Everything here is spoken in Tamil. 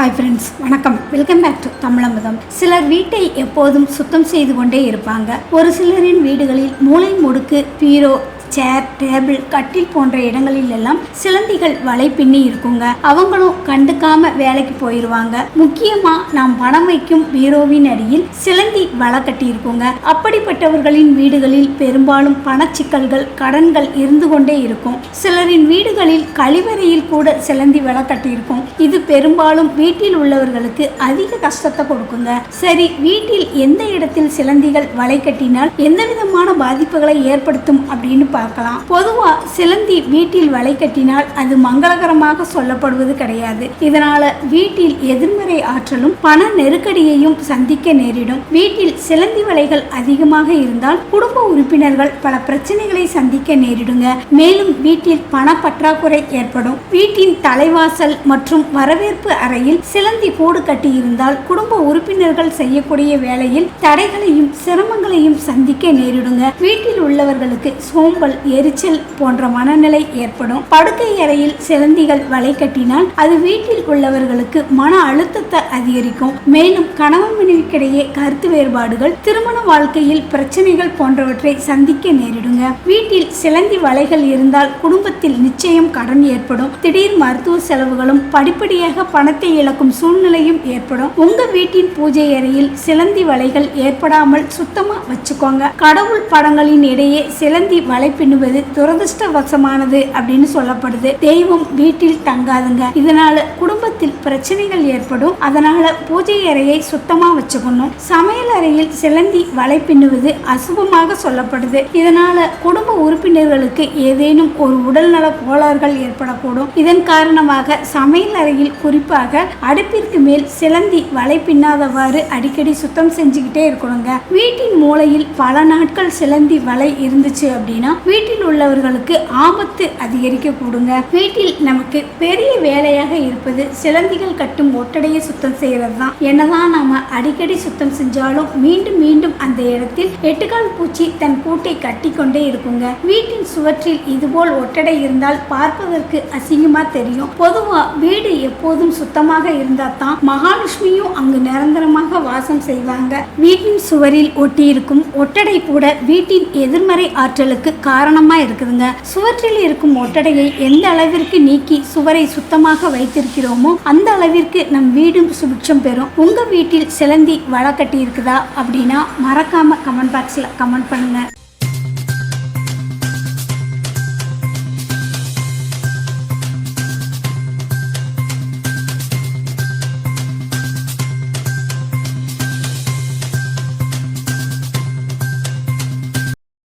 ஹாய் ஃப்ரெண்ட்ஸ் வணக்கம். Welcome back to Tamizhamudham. சிலர் வீட்டை எப்போதும் சுத்தம் செய்து கொண்டே இருப்பாங்க. ஒரு சிலரின் வீடுகளில் மூளை முடுக்கு பீரோ சேர் டேபிள் கட்டில் போன்ற இடங்களில் எல்லாம் சிலந்திகள் வலை பின்னி இருக்குங்க. அவங்களும் கண்டுக்காம வேலைக்கு போயிடுவாங்க முக்கியமா நாம் பணம் வைக்கும் பீரோவின் அடியில் சிலந்தி வலை கட்டி இருக்குங்க அப்படிப்பட்டவர்களின் வீடுகளில் பெரும்பாலும் பணச்சிக்கல்கள் கடன்கள் இருந்து கொண்டே இருக்கும். சிலரின் வீடுகளில் கழிவறையில் கூட சிலந்தி வலை கட்டியிருக்கும். இது பெரும்பாலும் வீட்டில் உள்ளவர்களுக்கு அதிக கஷ்டத்தை கொடுக்குங்க. சரி வீட்டில் எந்த இடத்தில் சிலந்திகள் வலை கட்டினால் எந்த விதமான பாதிப்புகளை ஏற்படுத்தும் அப்படின்னு பார்க்கலாம். பொதுவா சிலந்தி வீட்டில் வலை கட்டினால் அது மங்களகரமாக சொல்லப்படுவது கிடையாது. இதனால வீட்டில் எதிர்மறை ஆற்றலும் பண நெருக்கடியையும் சந்திக்க நேரிடும். வீட்டில் சிலந்தி வலைகள் அதிகமாக இருந்தால் குடும்ப உறுப்பினர்கள் பல பிரச்சனைகளை சந்திக்க நேரிடுங்க. மேலும் வீட்டில் பண பற்றாக்குறை ஏற்படும். வீட்டின் தலைவாசல் மற்றும் வரவேற்பு அறையில் சிலந்தி கூடு கட்டி இருந்தால் குடும்ப உறுப்பினர்கள் செய்யக்கூடிய வேலையில் தடைகளையும் சிரமங்களையும் சந்திக்க நேரிடுங்க. வீட்டில் உள்ளவர்களுக்கு சோம்பல் எரிச்சல் போன்ற மனநிலை ஏற்படும். படுக்கை அறையில் சிலந்திகள் வலை கட்டினால் அது வீட்டில் உள்ளவர்களுக்கு மன அழுத்தத்தை அதிகரிக்கும். மேலும் கணவன் மனைவிக்கிடையே கருத்து வேறுபாடுகள் திருமண வாழ்க்கையில் பிரச்சனைகள் போன்றவற்றை சந்திக்க நேரிடுங்க. வீட்டில் சிலந்தி வலைகள் இருந்தால் குடும்பத்தில் நிச்சயம் கடன் ஏற்படும். திடீர் மருத்துவ செலவுகளும் படிப்படியாக பணத்தை இழக்கும் சூழ்நிலையும் ஏற்படும். உங்க வீட்டின் பூஜை அறையில் சிலந்தி வலைகள் ஏற்படாமல் சுத்தமா வச்சுக்கோங்க. கடவுள் படங்களின் இடையே சிலந்தி வலை பின்னுவது துரதிருஷ்டவசமானது அப்படின்னு சொல்லப்படுது. தெய்வம் வீட்டில் தங்காதுங்க. இதனால குடும்பத்தில் பிரச்சனைகள் ஏற்படும். அதனால பூஜை அறையை சுத்தமா வச்சுக்கணும். சமையல் அறையில் சிலந்தி வலை பின்னுவது அசுபமாக சொல்லப்படுது. இதனால குடும்ப உறுப்பினர்களுக்கு ஏதேனும் ஒரு உடல்நல கோளாறுகள் ஏற்படக்கூடும். இதன் காரணமாக சமையல் அறையில் குறிப்பாக அடுப்பிற்கு மேல் சிலந்தி வலை பின்னாதவாறு அடிக்கடி சுத்தம் செஞ்சுக்கிட்டே இருக்கணுங்க. வீட்டின் மூலையில் பல நாட்கள் சிலந்தி வலை இருந்துச்சு அப்படின்னா வீட்டில் உள்ளவர்களுக்கு ஆபத்து அதிகரிக்க கூடுங்க வீட்டில் நமக்கு பெரிய வேலையாக இருப்பது சிலந்திகள் கட்டும் ஒட்டடையை சுத்தம் செய்யறது தான் என்னதான் நாம அடிக்கடி சுத்தம் செஞ்சாலும் மீண்டும் மீண்டும் அந்த இடத்தில் எட்டுக்கால் பூச்சி தன் கூட்டை கட்டி கொண்டே இருக்குங்க. வீட்டின் சுவற்றில் இதுபோல் ஒட்டடை இருந்தால் பார்ப்பதற்கு அசிங்கமா தெரியும். பொதுவா வீடு எப்போதும் சுத்தமாக இருந்தா தான் மகாலட்சுமியும் அங்கு நிரந்தரமாக வாசம் செய்வாங்க. வீட்டின் சுவரில் ஒட்டியிருக்கும் ஒட்டடை கூட வீட்டின் எதிர்மறை ஆற்றலுக்கு கா காரணமாக இருக்குதுங்க. சுவற்றில் இருக்கும் ஒட்டடையை எந்த அளவிற்கு நீக்கி சுவரை சுத்தமாக வைத்திருக்கிறோமோ அந்த அளவிற்கு நம் வீடும் சுபிட்சம் பெறும். உங்கள் வீட்டில் சிலந்தி வலை இருக்குதா அப்படின்னா மறக்காமல் கமெண்ட் பாக்ஸில் கமெண்ட் பண்ணுங்கள்